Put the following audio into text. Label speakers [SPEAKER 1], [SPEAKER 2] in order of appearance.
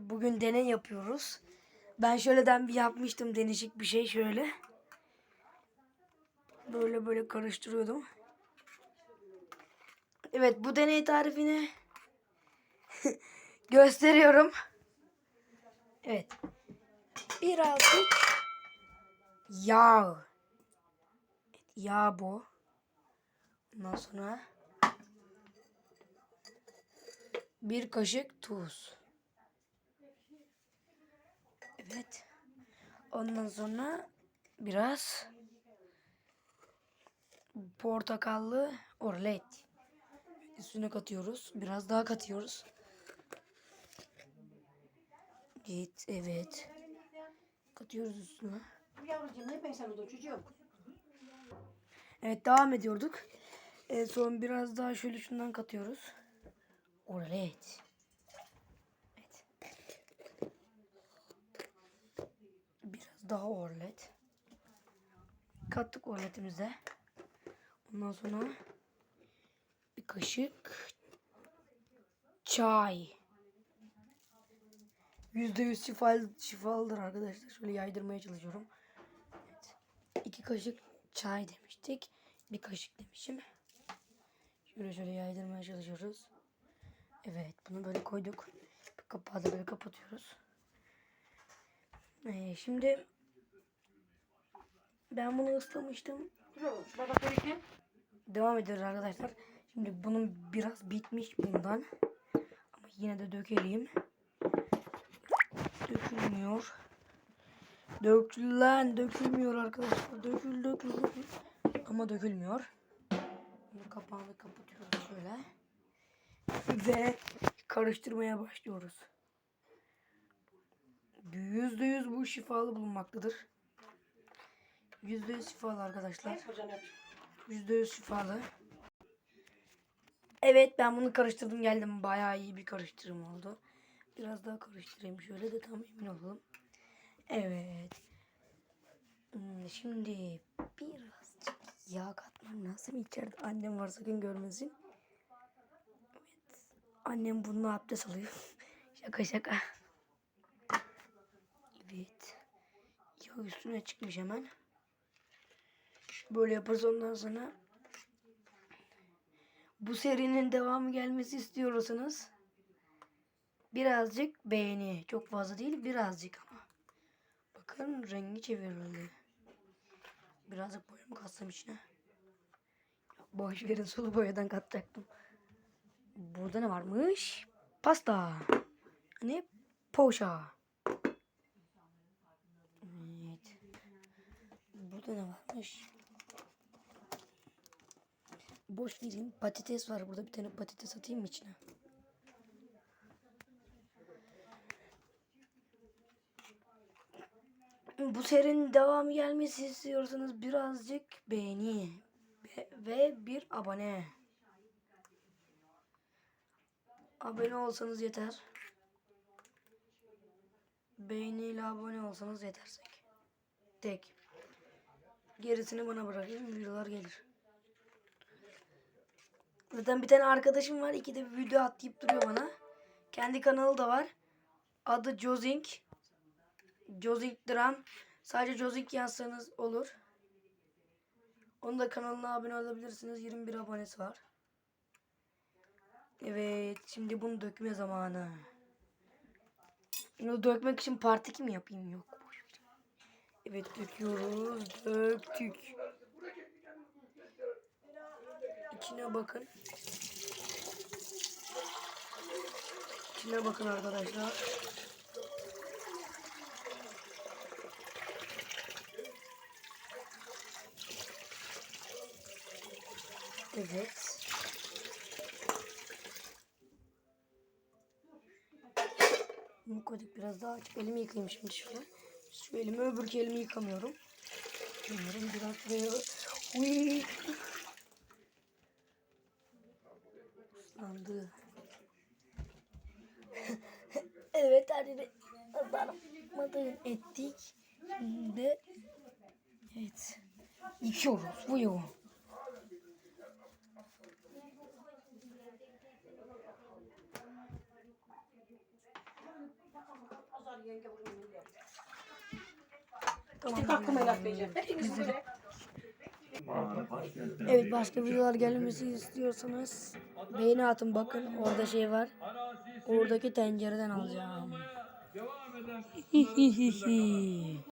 [SPEAKER 1] Bugün deney yapıyoruz. Ben şöyleden bir yapmıştım denişik bir şey şöyle. Böyle böyle karıştırıyordum. Evet bu deney tarifini gösteriyorum. Evet. Birazcık yağ. Yağ bu. Ondan sonra bir kaşık tuz. Evet. Ondan sonra biraz portakallı orlet. Üstüne katıyoruz. Biraz daha katıyoruz. Evet, evet. Katıyoruz üstüne.
[SPEAKER 2] Yavrucuğum ne ben sana da çocuğum.
[SPEAKER 1] Evet devam ediyorduk. En son biraz daha şöyle şundan katıyoruz. Orlet. Evet. Biraz daha orlet. Kattık orletimize. Ondan sonra bir kaşık çay. Yüzde yüz şifalı, şifalıdır arkadaşlar. Şöyle yaydırmaya çalışıyorum. Evet. İki kaşık çay demiştik. Bir kaşık demişim. Şöyle şöyle yaydırmaya çalışıyoruz. Evet bunu böyle koyduk. Kapağı da böyle kapatıyoruz. Ee, şimdi ben bunu ıslamıştım. Devam ediyoruz arkadaşlar. Şimdi bunun biraz bitmiş bundan. Ama yine de dökelim. Dökülmüyor. Dökülen dökülmüyor arkadaşlar. Dökül dökül. Ama dökülmüyor. Bunu kapağını kapatıyoruz şöyle. Ve karıştırmaya başlıyoruz. Yüzde yüz bu şifalı bulunmaktadır. Yüzde yüz şifalı arkadaşlar.
[SPEAKER 2] Hocam yap.
[SPEAKER 1] Yüzde yüz şifalı. Evet ben bunu karıştırdım geldim. Bayağı iyi bir karıştırım oldu. Biraz daha karıştırayım şöyle de tam emin olalım. Evet. Hmm, Şimdi birazcık yağ katmam lazım. İçeride annem var sakın görmesin. Evet. Annem bununla abdest alıyor. şaka şaka. Evet. Yağ üstüne çıkmış hemen. Böyle yaparız ondan sonra bu serinin devamı gelmesi istiyorsanız birazcık beğeni. Çok fazla değil birazcık ama. Bakın rengi çevirildi. Birazcık boya mı katsam içine? Boş verin sulu boyadan katacaktım. Burada ne varmış? Pasta. Ne? Poğaça. Evet. Burada ne varmış? Boş vereyim. Patates var burada. Bir tane patates atayım mı içine? Bu serinin devamı gelmesi istiyorsanız birazcık beğeni ve- bir abone. Abone olsanız yeter. Beğeniyle abone olsanız yetersek. Tek. Gerisini bana bırakın. Videolar gelir. Zaten bir tane arkadaşım var. İkide bir video atlayıp duruyor bana. Kendi kanalı da var. Adı Jozink. Jozink Dram. Sadece Jozink yazsanız olur. Onun da kanalına abone olabilirsiniz. 21 abonesi var. Evet. Şimdi bunu dökme zamanı. Bunu dökmek için part 2 mi yapayım? Yok. Evet döküyoruz. Döktük. İçine bakın. İçine bakın arkadaşlar. Evet. Bunu koyduk biraz daha açık. Elimi yıkayayım şimdi şöyle. Şu elimi öbürki elimi yıkamıyorum. Umarım biraz şuraya... Uy. Islandı. evet her yeri ıslanmadan ettik. Şimdi evet yıkıyoruz.
[SPEAKER 2] Bunu yenge.
[SPEAKER 1] Tamam.
[SPEAKER 2] İşte hakkımı helal Hepiniz böyle.
[SPEAKER 1] Evet başka videolar gelmesi istiyorsanız beğeni atın bakın orada şey var. Oradaki tencereden alacağım.